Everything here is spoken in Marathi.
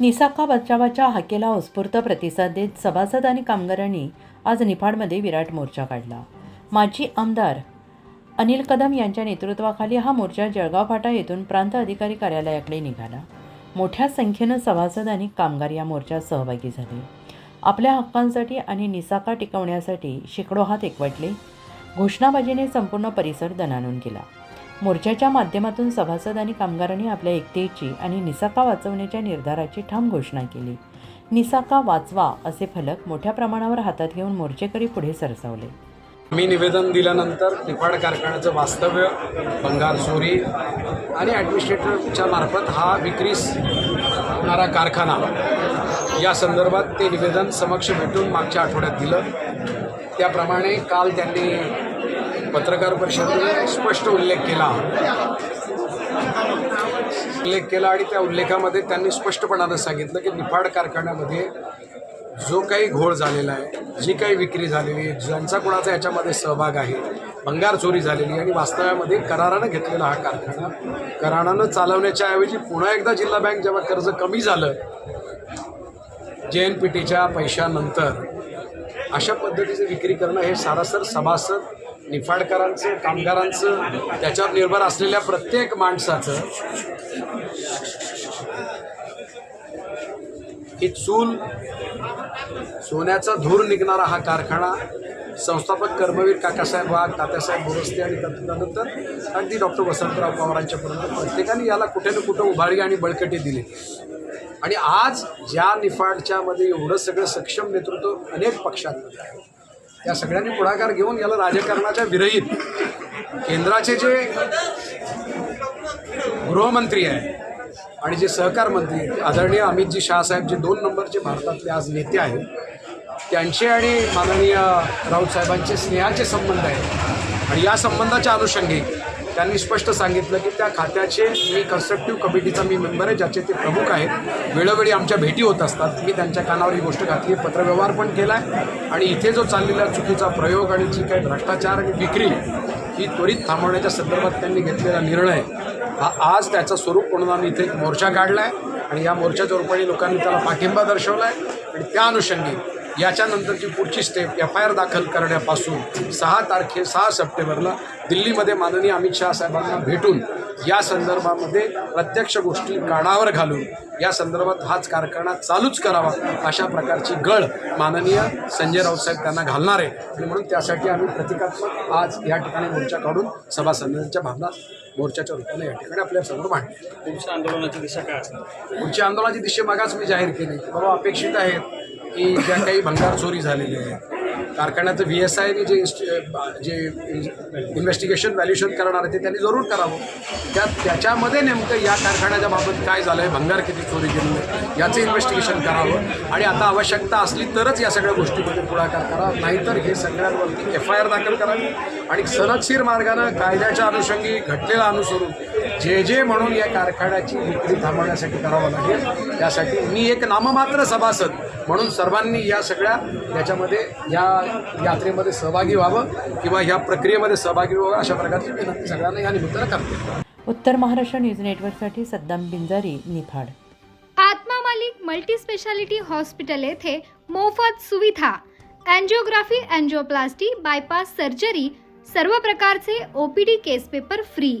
निसाका बचावाच्या हाकेला उत्स्फूर्त प्रतिसाद देत सभासद आणि कामगारांनी आज निफाडमध्ये विराट मोर्चा काढला. माजी आमदार अनिल कदम यांच्या नेतृत्वाखाली हा मोर्चा जळगाव फाटा येथून प्रांत अधिकारी कार्यालयाकडे निघाला. मोठ्या संख्येनं सभासद आणि कामगार या मोर्चात सहभागी झाले. आपल्या हक्कांसाठी आणि निसाका टिकवण्यासाठी शेकडो हात एकवटले. घोषणाबाजीने संपूर्ण परिसर दणानून गेला. मोर्चाच्या माध्यमातून सभासद आणि कामगारांनी आपल्या एकतेची आणि निसाका वाचवण्याच्या निर्धाराची ठाम घोषणा केली. निसाका वाचवा असे फलक मोठ्या प्रमाणावर हातात घेऊन मोर्चेकरी पुढे सरसावले. मी निवेदन दिल्यानंतर निफाड कारखान्याचं वास्तव्य भंगार चोरी आणि ॲडमिनिस्ट्रेटरच्या मार्फत हा विक्रीस होणारा कारखाना या संदर्भात ते निवेदन समक्ष भेटून मागच्या आठवड्यात दिलं. त्याप्रमाणे काल त्यांनी पत्रकार परिषदेने स्पष्ट उल्लेख केला. उल्लेख केला आणि त्या उल्लेखामध्ये त्यांनी स्पष्टपणानं सांगितलं की निफाड कारखान्यामध्ये जो काही घोळ झालेला आहे जी काही विक्री झालेली आहे ज्यांचा कोणाचा याच्यामध्ये सहभाग आहे भंगार चोरी झालेली आणि वास्तव्यामध्ये करारानं घेतलेला हा कारखाना करारानं चालवण्याच्या ऐवजी पुन्हा एकदा जिल्हा बँक जेव्हा कर्ज कमी झालं जे एन पी टीच्या पैशानंतर अशा पद्धतीचं विक्री करणं हे सारासर सभासद निफाडकरांचं कामगारांचं त्याच्यावर निर्भर असलेल्या प्रत्येक माणसाचं ही चूल सोन्याचा धूर निघणारा हा कारखाना संस्थापक कर्मवीर काकासाहेब वाघ तात्यासाहेब बोरस्ते आणि त्यानंतर अगदी डॉक्टर वसंतराव पवारांच्यापर्यंत प्रत्येकाने याला कुठे ना कुठं उभारी आणि बळकटी दिली. आणि आज ज्या निफाडच्यामध्ये एवढं सगळं सक्षम नेतृत्व अनेक पक्षांमध्ये आहे. त्या सगळ्यांनी पुढाकार घेऊन याला राजकारणाच्या विरहित केंद्राचे जे गृहमंत्री आहे आणि जे सहकार मंत्री आदरणीय अमितजी शहासाहेब जे दोन नंबरचे भारतातले आज नेते आहेत त्यांचे आणि माननीय राऊत साहेबांचे स्नेहाचे संबंध आहेत. आणि या संबंधाच्या अनुषंगी त्यांनी स्पष्ट सांगितलं की त्या खात्याचे मी कन्स्ट्रक्टिव्ह कमिटीचा मी मेंबर आहे ज्याचे ते प्रमुख आहेत. वेळोवेळी आमच्या भेटी होत असतात. मी त्यांच्या कानावर ही गोष्ट घातली पत्रव्यवहार पण केला आहे आणि इथे जो चाललेला चुकीचा प्रयोग आणि जी काही भ्रष्टाचार आणि विक्री ही त्वरित थांबवण्याच्या संदर्भात त्यांनी घेतलेला निर्णय हा आज त्याचं स्वरूप म्हणून आम्ही इथे एक मोर्चा काढला आहे आणि या मोर्चाच्या रूपाने लोकांनी त्याला पाठिंबा दर्शवला आहे आणि त्या अनुषंगी याच्यानंतरची पुढची स्टेप एफ आय आर दाखल करण्यापासून सहा तारखे सहा सप्टेंबरला दिल्लीमध्ये माननीय अमित शहा साहेबांना भेटून या संदर्भामध्ये प्रत्यक्ष गोष्टी कानावर घालून या संदर्भात हाच कारखाना चालूच करावा अशा प्रकारची गळ माननीय संजय राऊत साहेब त्यांना घालणार आहे. आणि म्हणून त्यासाठी आम्ही प्रतिकात्मक आज या ठिकाणी मोर्चा काढून सभासदांच्या भावना मोर्चाच्या रूपाने या ठिकाणी आपल्यासमोर मांडली. तुमच्या आंदोलनाची दिशा काय असणार? पुढच्या आंदोलनाची दिशा मागाच मी जाहीर केली. की बाबा अपेक्षित आहे की ज्या काही भंगार चोरी झालेली आहे कारखान्याचं व्ही एस आयने जे जे इन्व्हेस्टिगेशन व्हॅल्युएशन करणार आहे ते त्यांनी जरूर करावं. त्या त्याच्यामध्ये नेमकं या कारखान्याच्या बाबत काय झालं आहे भंगार किती चोरी केली आहे याचं इन्व्हेस्टिगेशन करावं. आणि आता आवश्यकता असली तरच या सगळ्या गोष्टीमध्ये पुढाकार करा. नाहीतर हे सगळ्यांवरती एफ आय आर दाखल करावी. आणि सनदशीर मार्गानं कायद्याच्या अनुषंगी घटलेला अनुसरून जे जे म्हणून या कारखान्याची विक्री थांबवण्यासाठी करावं लागेल त्यासाठी मी एक नाममात्र सभासद म्हणून सर्वांनी या सगळ्या याच्यामध्ये या यात्रेमध्ये सहभागी व्हावं किंवा या प्रक्रियेमध्ये सहभागी व्हावं अशा प्रकारची विनंती सगळ्यांना या निमित्तानं करते. उत्तर महाराष्ट्र न्यूज नेटवर्कसाठी Saddam Binjari Niphad. Atma Malik multi speciality hospital येथे मोफत सुविधा अँजिओग्राफी अँजिओप्लास्टी बायपास सर्जरी सर्व प्रकारचे OPD case paper free.